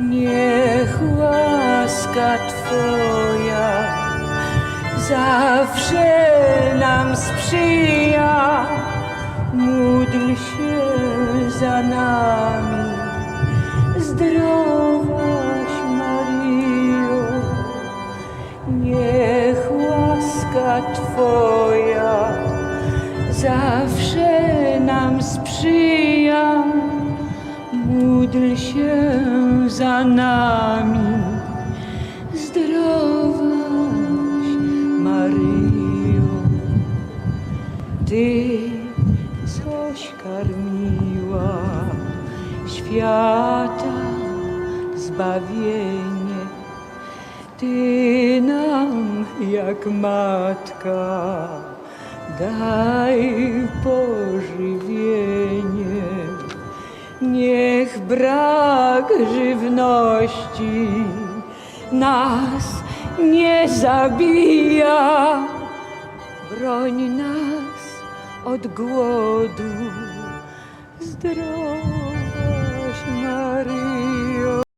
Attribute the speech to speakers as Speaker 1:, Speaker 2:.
Speaker 1: Niech łaska Twoja zawsze nam sprzyja. Módl się za nami, zdrowaś Maryjo. Niech łaska Twoja zawsze nam sprzyja. Módl się za nami, zdrowaś Maryjo. Ty, coś karmiła świata zbawienie, Ty nam jak matka daj pożywienie. Niech brak żywności nas nie zabija. Broń nas od głodu, zdrowaś